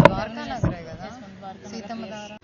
ద్వారకా నగరే కదా సీతమ్మ దార పెడతాము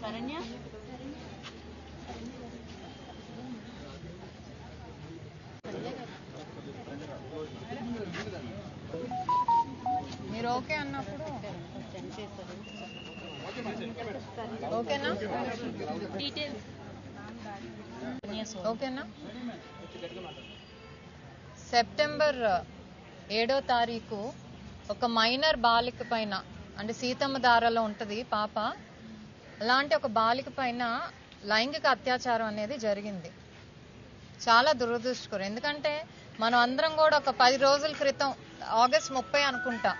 Saranya? ఓకేనా? ఓకేనా? సెప్టెంబర్ ఏడో తారీఖు ఒక మైనర్ బాలిక పైన అంటే సీతమ్మ దారలో ఉంటుంది పాప. అలాంటి ఒక బాలిక పైన లైంగిక అత్యాచారం అనేది జరిగింది. చాలా దురదృష్టకరం. ఎందుకంటే మనం అందరం కూడా ఒక పది రోజుల క్రితం ఆగస్ట్ ముప్పై అనుకుంటా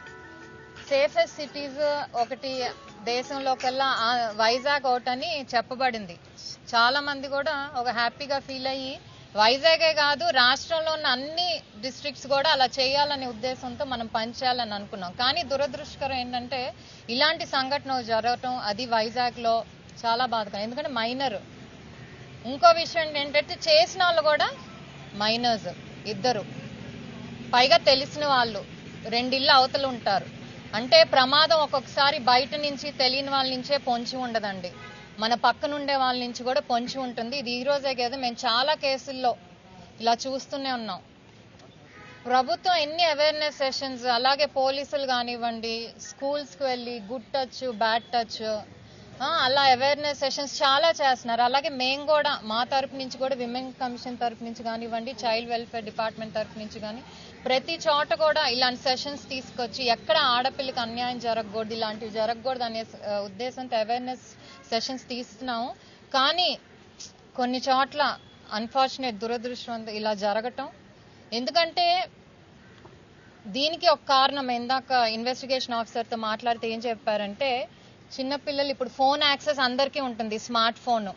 సేఫెస్ట్ సిటీస్ ఒకటి దేశంలోకెల్లా వైజాగ్ ఒకటని చెప్పబడింది. చాలా మంది కూడా ఒక హ్యాపీగా ఫీల్ అయ్యి వైజాగే కాదు రాష్ట్రంలో ఉన్న అన్ని డిస్ట్రిక్ట్స్ కూడా అలా చేయాలనే ఉద్దేశంతో మనం పనిచేయాలని అనుకున్నాం. కానీ దురదృష్టకరం ఏంటంటే ఇలాంటి సంఘటనలు జరగటం అది వైజాగ్లో చాలా బాధకరం. ఎందుకంటే మైనర్. ఇంకో విషయం ఏంటంటే చేసిన వాళ్ళు కూడా మైనర్స్ ఇద్దరు. పైగా తెలిసిన వాళ్ళు రెండిళ్ళు అవతలు ఉంటారు. అంటే ప్రమాదం ఒక్కొక్కసారి బయట నుంచి తెలియని వాళ్ళ నుంచే పొంచి ఉండదండి. మన పక్కనుండే వాళ్ళ నుంచి కూడా పొంచి ఉంటుంది. ఇది ఈ రోజే కదా మేము చాలా కేసుల్లో ఇలా చూస్తూనే ఉన్నాం. ప్రభుత్వం ఎన్ని అవేర్నెస్ సెషన్స్ అలాగే పోలీసులు కానివ్వండి స్కూల్స్కి వెళ్ళి గుడ్ టచ్ బ్యాడ్ టచ్ అలా అవేర్నెస్ సెషన్స్ చాలా చేస్తున్నారు. అలాగే మేము కూడా మా తరపు నుంచి కూడా విమెన్ కమిషన్ తరపు నుంచి కానివ్వండి చైల్డ్ వెల్ఫేర్ డిపార్ట్మెంట్ తరపు నుంచి కానీ ప్రతి చోట కూడా ఇలాంటి సెషన్స్ తీసుకొచ్చి ఎక్కడ ఆడపిల్లకి అన్యాయం జరగకూడదు ఇలాంటివి జరగకూడదు అనే ఉద్దేశంతో అవేర్నెస్ సెషన్స్ తీస్తున్నాము. కానీ కొన్ని చోట్ల అన్ఫార్చునేట్ దురదృష్టం ఇలా జరగటం. ఎందుకంటే దీనికి ఒక కారణం ఇందాక ఇన్వెస్టిగేషన్ ఆఫీసర్తో మాట్లాడితే ఏం చెప్పారంటే చిన్నపిల్లలు ఇప్పుడు ఫోన్ యాక్సెస్ అందరికీ ఉంటుంది smart phone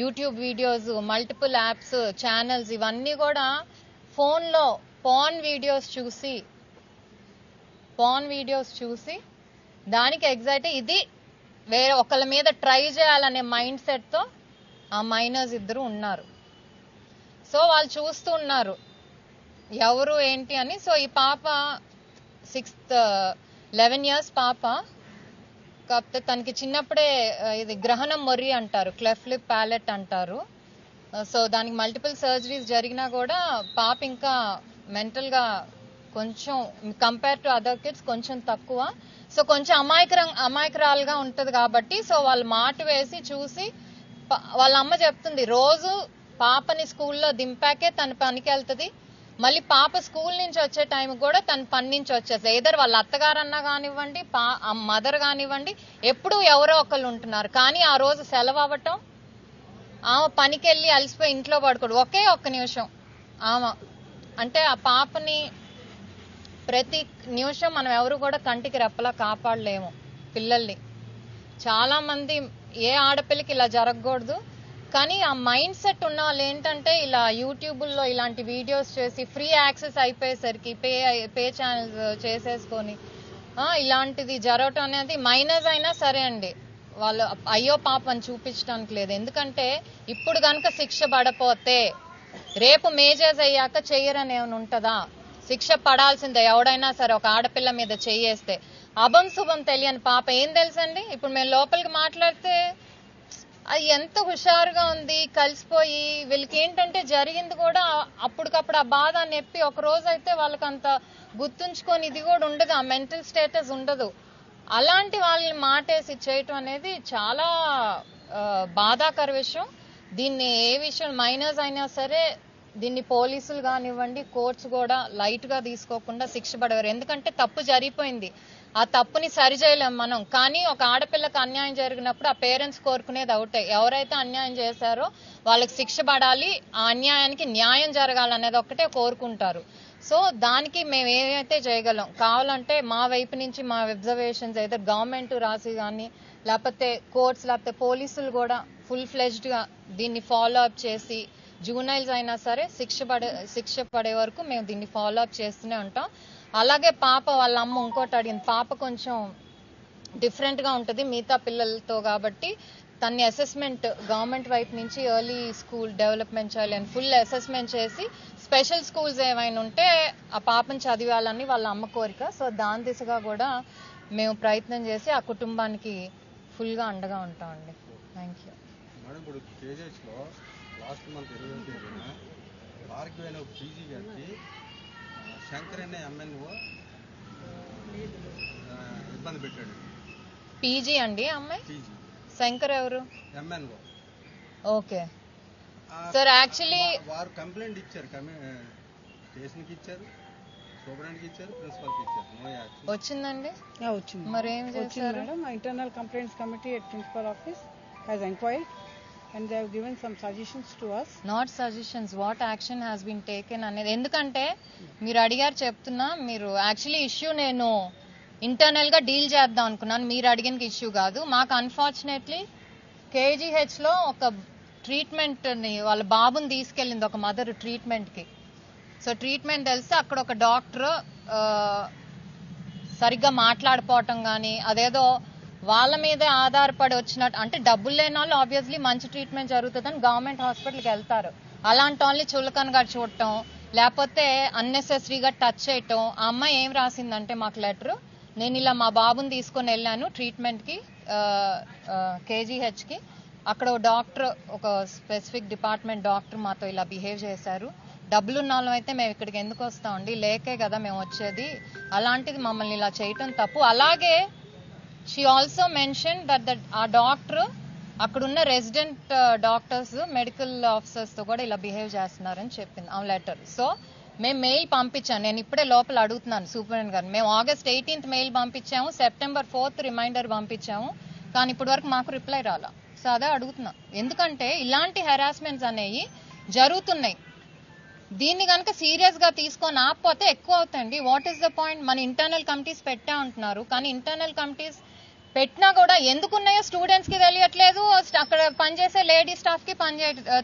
YouTube videos multiple apps channels ఇవన్నీ కూడా ఫోన్లో పాన్ వీడియోస్ చూసి పాన్ వీడియోస్ చూసి దానికి ఎగ్జాక్ట్ ఇది వేరే ఒకళ్ళ మీద ట్రై చేయాలనే మైండ్ సెట్తో ఆ మైనర్స్ ఇద్దరు ఉన్నారు. సో వాళ్ళు చూస్తూ ఉన్నారు. ఎవరు ఏంటి అని. సో ఈ పాప సిక్స్త్ లెవెన్ ఇయర్స్ పాప కాకపోతే తనకి చిన్నప్పుడే ఇది గ్రహణం మొర్రి అంటారు. క్లెఫ్లిప్ ప్యాలెట్ అంటారు. సో దానికి మల్టిపుల్ సర్జరీస్ జరిగినా కూడా పాప ఇంకా మెంటల్గా కొంచెం కంపేర్ టు అదర్ కిడ్స్ కొంచెం తక్కువ. సో కొంచెం అమాయకర అమాయకరాలుగా ఉంటుంది కాబట్టి సో వాళ్ళు మాట వేసి చూసి వాళ్ళ అమ్మ చెప్తుంది రోజు పాపని స్కూల్లో దింపాకే తన పనికి వెళ్తుంది మళ్ళీ పాప స్కూల్ నుంచి వచ్చే టైం కూడా తన పని నుంచి వచ్చేస్తుంది. ఏదర్ వాళ్ళ అత్తగారన్నా కానివ్వండి పా మదర్ కానివ్వండి ఎప్పుడూ ఎవరో ఒకళ్ళు ఉంటున్నారు. కానీ ఆ రోజు సెలవు అవ్వటం ఆమె పనికి వెళ్ళి అలసిపోయి ఇంట్లో పడుకోడు ఒకే ఒక్క నిమిషం. ఆమె అంటే ఆ పాపని ప్రతి నిమిషం మనం ఎవరు కూడా కంటికి రెప్పలా కాపాడలేము పిల్లల్ని. చాలా మంది ఏ ఆడపిల్లకి ఇలా జరగకూడదు. కానీ ఆ మైండ్ సెట్ ఉన్న వాళ్ళు ఏంటంటే ఇలా యూట్యూబుల్లో ఇలాంటి వీడియోస్ చేసి ఫ్రీ యాక్సెస్ అయిపోయేసరికి పే పే ఛానల్స్ చేసేసుకొని ఇలాంటిది జరగటం అనేది మైనస్ అయినా సరే అండి. వాళ్ళు అయ్యో పాపని చూపించడానికి లేదు. ఎందుకంటే ఇప్పుడు కనుక శిక్ష పడపోతే రేపు మేజర్స్ అయ్యాక చెయ్యరని ఏమైనా ఉంటుందా? శిక్ష పడాల్సిందే. ఎవడైనా సరే ఒక ఆడపిల్ల మీద చెయ్యేస్తే అభం శుభం తెలియని పాప ఏం తెలుసండి? ఇప్పుడు మేము లోపలికి మాట్లాడితే అది ఎంత హుషారుగా ఉంది కలిసిపోయి. వీళ్ళకి ఏంటంటే జరిగింది కూడా అప్పటికప్పుడు ఆ బాధ నొప్పి ఒక రోజు అయితే వాళ్ళకి అంత గుర్తుంచుకొని ఇది కూడా ఉండదు. ఆ మెంటల్ స్టేటస్ ఉండదు. అలాంటి వాళ్ళని మాటేసి చేయటం అనేది చాలా బాధాకర విషయం. దీన్ని ఏ విషయం మైనర్స్ అయినా సరే దీన్ని పోలీసులు కానివ్వండి కోర్ట్స్ కూడా లైట్గా తీసుకోకుండా శిక్ష పడేవారు. ఎందుకంటే తప్పు జరిగిపోయింది. ఆ తప్పుని సరిచేయలేం మనం. కానీ ఒక ఆడపిల్లకి అన్యాయం జరిగినప్పుడు ఆ పేరెంట్స్ కోరుకునేది అవుతాయి ఎవరైతే అన్యాయం చేశారో వాళ్ళకి శిక్ష పడాలి ఆ అన్యాయానికి న్యాయం జరగాలనేది ఒక్కటే కోరుకుంటారు. సో దానికి మేము ఏమైతే చేయగలం కావాలంటే మా వైపు నుంచి మా అబ్జర్వేషన్స్ అయితే గవర్నమెంట్ రాసి కానీ లేకపోతే కోర్ట్స్ లేకపోతే పోలీసులు కూడా ఫుల్ ఫ్లెజ్డ్గా దీన్ని ఫాలో అప్ చేసి జూనైల్స్ అయినా సరే శిక్ష పడే శిక్ష పడే వరకు మేము దీన్ని ఫాలో అప్ చేస్తూనే ఉంటాం. అలాగే పాప వాళ్ళ అమ్మ ఇంకోటి అడిగింది పాప కొంచెం డిఫరెంట్గా ఉంటుంది మిగతా పిల్లలతో కాబట్టి తన్ని అసెస్మెంట్ గవర్నమెంట్ వైపు నుంచి ఎర్లీ స్కూల్ డెవలప్మెంట్ చేయాలి అని ఫుల్ అసెస్మెంట్ చేసి స్పెషల్ స్కూల్స్ ఏమైనా ఉంటే ఆ పాపని చదివాలని వాళ్ళ అమ్మ కోరిక. సో దాని దిశగా కూడా మేము ప్రయత్నం చేసి ఆ కుటుంబానికి ఫుల్గా అండగా ఉంటామండి. థ్యాంక్ యూ లాస్ట్ మంత్ ఇరవై తేదీన భార్గవి అనే ఒక పీజీ గారికి ఆ, శంకర్ అనే ఎంఎన్ఓ ఇబ్బంది పెట్టాడు. పీజీ అండి అమ్మాయి? పీజీ. శంకర్ ఎవరు? MNO okay. సార్ యాక్చువల్లీ వారు కంప్లైంట్ ఇచ్చారు కమి స్టేషన్కి ఇచ్చారు వచ్చిందండి? వచ్చింది. మరి ఏం వచ్చింది చేశారు? Madam. Internal complaints committee at principal office has enquired and they have given some suggestions to us. Not suggestions what action has been taken అనేది. ఎందుకంటే మీరు అడిగారు చెప్తున్నా మీరు యాక్చువల్లీ ఇష్యూ నేను ఇంటర్నల్గా డీల్ చేద్దాం అనుకున్నాను. మీరు అడిగిన ఇష్యూ కాదు. మాకు అన్ఫార్చునేట్లీ కేజీహెచ్లో ఒక ట్రీట్మెంట్ని వాళ్ళ బాబుని తీసుకెళ్ళింది ఒక మదర్ ట్రీట్మెంట్కి సో ట్రీట్మెంట్ తెలిస్తే అక్కడ ఒక డాక్టర్ సరిగ్గా మాట్లాడిపోవటం కానీ అదేదో వాళ్ళ మీదే ఆధారపడి వచ్చినట్టు అంటే డబ్బులు లేని వాళ్ళు ఆబ్వియస్లీ మంచి ట్రీట్మెంట్ జరుగుతుందని గవర్నమెంట్ హాస్పిటల్కి వెళ్తారు. అలాంటి వాళ్ళని చులకనగా చూడటం లేకపోతే అన్నెసెసరీగా టచ్ చేయటం. ఆ అమ్మాయి ఏం రాసిందంటే మాకు లెటర్ నేను ఇలా మా బాబుని తీసుకొని వెళ్ళాను ట్రీట్మెంట్కి కేజీహెచ్కి అక్కడ ఒక డాక్టర్ ఒక స్పెసిఫిక్ డిపార్ట్మెంట్ డాక్టర్ మాతో ఇలా బిహేవ్ చేశారు. డబ్బులు ఉన్న వాళ్ళం అయితే మేము ఇక్కడికి ఎందుకు వస్తామండి? లేకే కదా మేము వచ్చేది. అలాంటిది మమ్మల్ని ఇలా చేయటం తప్పు. అలాగే she also mention that that ఆ డాక్టర్ అక్కడున్న రెసిడెంట్ డాక్టర్స్ మెడికల్ ఆఫీసర్స్తో కూడా ఇలా బిహేవ్ చేస్తున్నారని చెప్పింది ఆ లెటర్ సో మేము మెయిల్ పంపించాను నేను ఇప్పుడే లోపల అడుగుతున్నాను సూపరింటెండెంట్ గారు మేము ఆగస్ట్ ఎయిటీన్త్ మెయిల్ పంపించాము సెప్టెంబర్ ఫోర్త్ రిమైండర్ పంపించాము కానీ ఇప్పటి వరకు మాకు రిప్లై రాలా. సో అదే అడుగుతున్నా. ఎందుకంటే ఇలాంటి హెరాస్మెంట్స్ అనేవి జరుగుతున్నాయి. దీన్ని కనుక సీరియస్గా తీసుకొని ఆపపోతే ఎక్కువ అవుతాయండి. వాట్ ఈస్ ద పాయింట్ మన ఇంటర్నల్ కమిటీస్ పెట్టా ఉంటున్నారు కానీ ఇంటర్నల్ కమిటీస్ పెట్టినా కూడా ఎందుకున్నాయో స్టూడెంట్స్కి స్టూడెంట్స్కి తెలియట్లేదు అక్కడ పనిచేసే లేడీ స్టాఫ్కి పని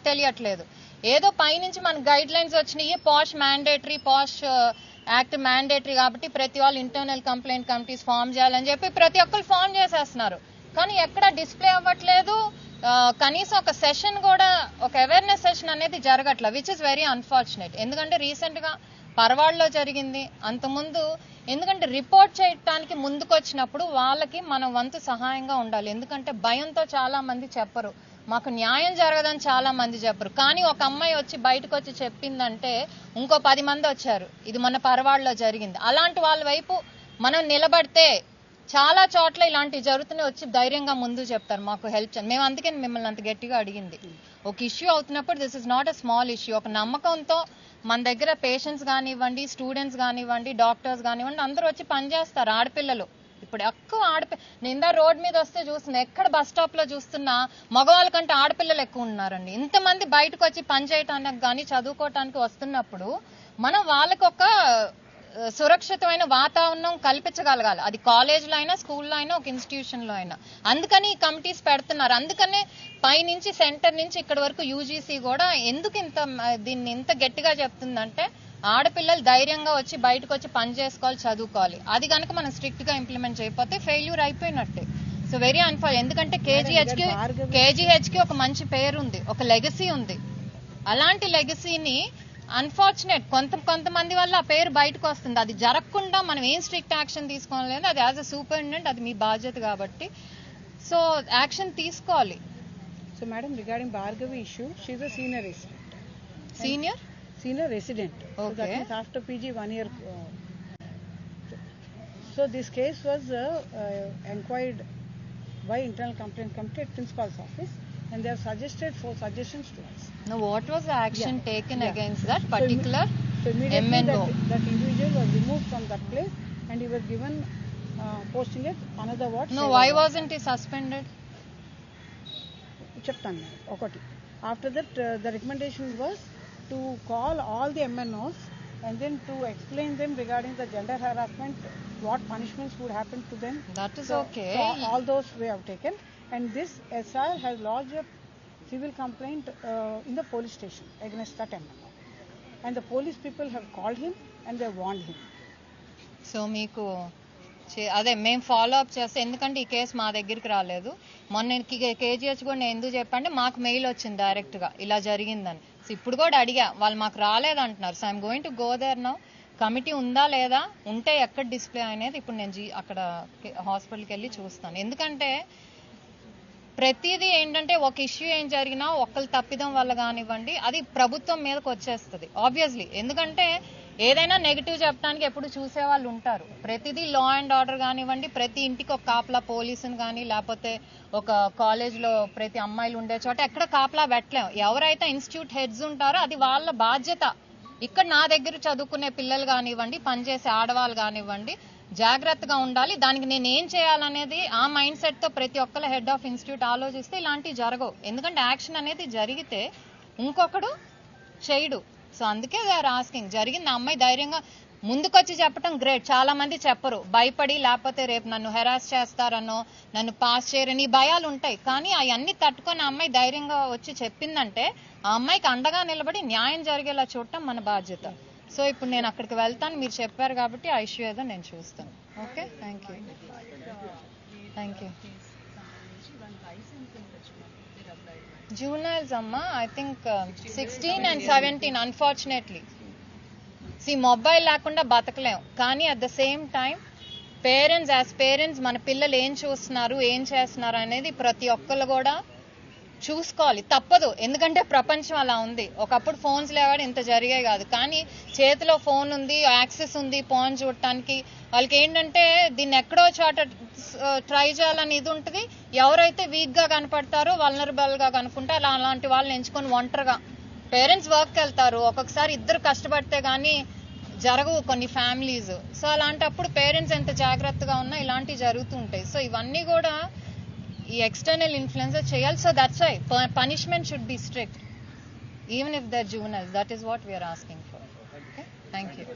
తెలియట్లేదు. ఏదో పైనుంచి మన గైడ్ లైన్స్ వచ్చినాయి POSH mandatory POSH act mandatory కాబట్టి ప్రతి వాళ్ళు ఇంటర్నల్ కంప్లైంట్ కమిటీస్ ఫామ్ చేయాలని చెప్పి ప్రతి ఒక్కరు ఫామ్ చేసేస్తున్నారు. కానీ ఎక్కడ డిస్ప్లే అవ్వట్లేదు. కనీసం ఒక సెషన్ కూడా ఒక అవేర్నెస్ సెషన్ అనేది జరగట్లేదు విచ్ ఇస్ వెరీ అన్ఫార్చునేట్ ఎందుకంటే రీసెంట్గా పర్వాళ్ళలో జరిగింది. అంతకుముందు ఎందుకంటే రిపోర్ట్ చేయటానికి ముందుకొచ్చినప్పుడు వాళ్ళకి మనం వంతు సహాయంగా ఉండాలి. ఎందుకంటే భయంతో చాలా మంది చెప్పరు. మాకు న్యాయం జరగదని చాలా మంది చెప్పరు. కానీ ఒక అమ్మాయి వచ్చి బయటకు వచ్చి చెప్పిందంటే ఇంకో పది మంది వచ్చారు. ఇది మన పరవాడలో జరిగింది. అలాంటి వాళ్ళ వైపు మనం నిలబడితే చాలా చోట్ల ఇలాంటివి జరుగుతున్నాయి వచ్చి ధైర్యంగా ముందు చెప్తారు మాకు హెల్ప్ చేయండి. మేము అందుకని మిమ్మల్ని అంత గట్టిగా అడిగింది. ఒక ఇష్యూ అవుతున్నప్పుడు this is not a small issue. ఒక నమ్మకంతో మన దగ్గర పేషెంట్స్ కానివ్వండి స్టూడెంట్స్ కానివ్వండి డాక్టర్స్ కానివ్వండి అందరూ వచ్చి పనిచేస్తారు ఆడపిల్లలు. ఇప్పుడు ఎక్కువ ఆడపి నిందా రోడ్ మీద వస్తే చూస్తున్నా ఎక్కడ బస్ స్టాప్లో చూస్తున్నా మగవాళ్ళ కంటే ఆడపిల్లలు ఎక్కువ ఉన్నారండి. ఇంతమంది బయటకు వచ్చి పని చేయటానికి కానీ చదువుకోవటానికి వస్తున్నప్పుడు మనం వాళ్ళకొక సురక్షితమైన వాతావరణం కల్పించగలగాలి. అది కాలేజ్లో అయినా స్కూల్లో అయినా ఒక ఇన్స్టిట్యూషన్లో అయినా. అందుకని ఈ కమిటీస్ పెడుతున్నారు. అందుకనే పైనుంచి సెంటర్ నుంచి ఇక్కడ వరకు యూజీసీ కూడా ఎందుకు ఇంత దీన్ని ఇంత గట్టిగా చెప్తుందంటే ఆడపిల్లలు ధైర్యంగా వచ్చి బయటకు వచ్చి పని చేసుకోవాలి చదువుకోవాలి. అది కనుక మనం స్ట్రిక్ట్గా ఇంప్లిమెంట్ చేయకపోతే ఫెయిల్యూర్ అయిపోయినట్టే. సో వెరీ అన్ఫార్ ఎందుకంటే కేజీహెచ్కి కేజీహెచ్కి ఒక మంచి పేరు ఉంది ఒక లెగసీ ఉంది. అలాంటి లెగసీని అన్ఫార్చునేట్ కొంత కొంతమంది వల్ల ఆ పేరు బయటకు వస్తుంది. అది జరగకుండా మనం ఏం స్ట్రిక్ట్ యాక్షన్ తీసుకోలేదు అది యాజ్ అ సూపరింటెండెంట్ అది మీ బాధ్యత కాబట్టి. సో యాక్షన్ తీసుకోవాలి. So madam regarding Bhargavi issue. She's a senior resident senior senior resident okay after PG one year so this case was enquired by internal complaint committee principal's office internal complaint committee at principal's office, and they have suggested four suggestions to us. No what was the action Yeah. Taken Yeah. Against that So imme- particular So immediately MNO. that, that individual was removed from that place, and he was given uh, posting at another ward. No Seva why ward. Wasn't he suspended చెప్తాను madam ఒకటి after that the recommendation was to call all the MNOs and then to explain them regarding the gender harassment what punishments would happen to them that is okay all those we have And and this has lodged a civil civil complaint in the police station against that MNO and the police people have called him and they warned him. So మీకు చే- అదే మేము follow up చేస్తే ఎందుకంటే ఈ case మా దగ్గరికి రాలేదు. మొన్న కేజీహెచ్ కూడా నేను ఎందుకు చెప్పండి మాకు మెయిల్ వచ్చింది డైరెక్ట్గా ఇలా జరిగిందని. సో ఇప్పుడు కూడా అడిగా వాళ్ళు మాకు రాలేదు అంటున్నారు so I'm going to go there now committee ఉందా లేదా? ఉంటే ఎక్కడ డిస్ప్లే అనేది ఇప్పుడు నేను అక్కడ హాస్పిటల్కి వెళ్ళి చూస్తాను. ఎందుకంటే ప్రతిదీ ఏంటంటే ఒక ఇష్యూ ఏం జరిగినా ఒక్కరు తప్పిదం వల్ల కానివ్వండి అది ప్రభుత్వం మీదకి వచ్చేస్తుంది ఆబ్వియస్లీ ఎందుకంటే ఏదైనా నెగిటివ్ చెప్పడానికి ఎప్పుడు చూసే వాళ్ళు ఉంటారు. ప్రతిదీ లా అండ్ ఆర్డర్ కానివ్వండి ప్రతి ఇంటికి ఒక కాపలా పోలీసుని కానీ లేకపోతే ఒక కాలేజ్లో ప్రతి అమ్మాయిలు ఉండే చోట ఎక్కడ కాపలా పెట్టలేం. ఎవరైతే ఇన్స్టిట్యూట్ హెడ్స్ ఉంటారో అది వాళ్ళ బాధ్యత. ఇక్కడ నా దగ్గర చదువుకునే పిల్లలు కానివ్వండి పనిచేసే ఆడవాళ్ళు కానివ్వండి జాగ్రత్తగా ఉండాలి. దానికి నేను ఏం చేయాలనేది ఆ మైండ్ సెట్తో ప్రతి ఒక్కరు హెడ్ ఆఫ్ ఇన్స్టిట్యూట్ ఆలోచిస్తే ఇలాంటివి జరగవు. ఎందుకంటే యాక్షన్ అనేది జరిగితే ఇంకొకడు చేయడు. సో అందుకే దే ఆర్ ఆస్కింగ్. జరిగింది అమ్మాయి ధైర్యంగా ముందుకొచ్చి చెప్పడం గ్రేట్. చాలా మంది చెప్పరు. భయపడి లేకపోతే రేపు నన్ను హెరాస్ చేస్తారనో నన్ను పాస్ చేయరని భయాలు ఉంటాయి. కానీ అవన్నీ తట్టుకొని ఆ అమ్మాయి ధైర్యంగా వచ్చి చెప్పిందంటే ఆ అమ్మాయికి అండగా నిలబడి న్యాయం జరిగేలా చూడటం మన బాధ్యత. సో ఇప్పుడు నేను అక్కడికి వెళ్తాను. మీరు చెప్పారు కాబట్టి ఆ ఇష్యూ ఏదో నేను చూస్తాను. Okay? Thank you thank you juveniles అమ్మా I think sixteen and seventeen unfortunately C mobile లేకుండా బతకలేం. కానీ at the same time parents as parents మన పిల్లలు ఏం చూస్తున్నారు ఏం చేస్తున్నారు అనేది ప్రతి ఒక్కరు కూడా చూసుకోవాలి. తప్పదు. ఎందుకంటే ప్రపంచం అలా ఉంది. ఒకప్పుడు ఫోన్స్ లేవాడు ఇంత జరిగాయి కాదు. కానీ చేతిలో ఫోన్ ఉంది యాక్సెస్ ఉంది ఫోన్ చూడటానికి. వాళ్ళకి ఏంటంటే దీన్ని ఎక్కడో చోట ట్రై చేయాలని ఇది ఉంటుంది. ఎవరైతే వీక్గా కనపడతారో వల్నరబుల్ కనుక్కుంటే అలా అలాంటి వాళ్ళని ఎంచుకొని ఒంటరిగా పేరెంట్స్ వర్క్కి వెళ్తారు. ఒక్కొక్కసారి ఇద్దరు కష్టపడితే కానీ జరగవు కొన్ని ఫ్యామిలీస్ సో అలాంటప్పుడు పేరెంట్స్ ఎంత జాగ్రత్తగా ఉన్నా ఇలాంటివి జరుగుతూ ఉంటాయి. సో ఇవన్నీ కూడా ఈ ఎక్స్టర్నల్ ఇన్ఫ్లుయెన్స్ చేయాలి. So that's why punishment should be strict even if there juveniles that is what we are asking for okay thank you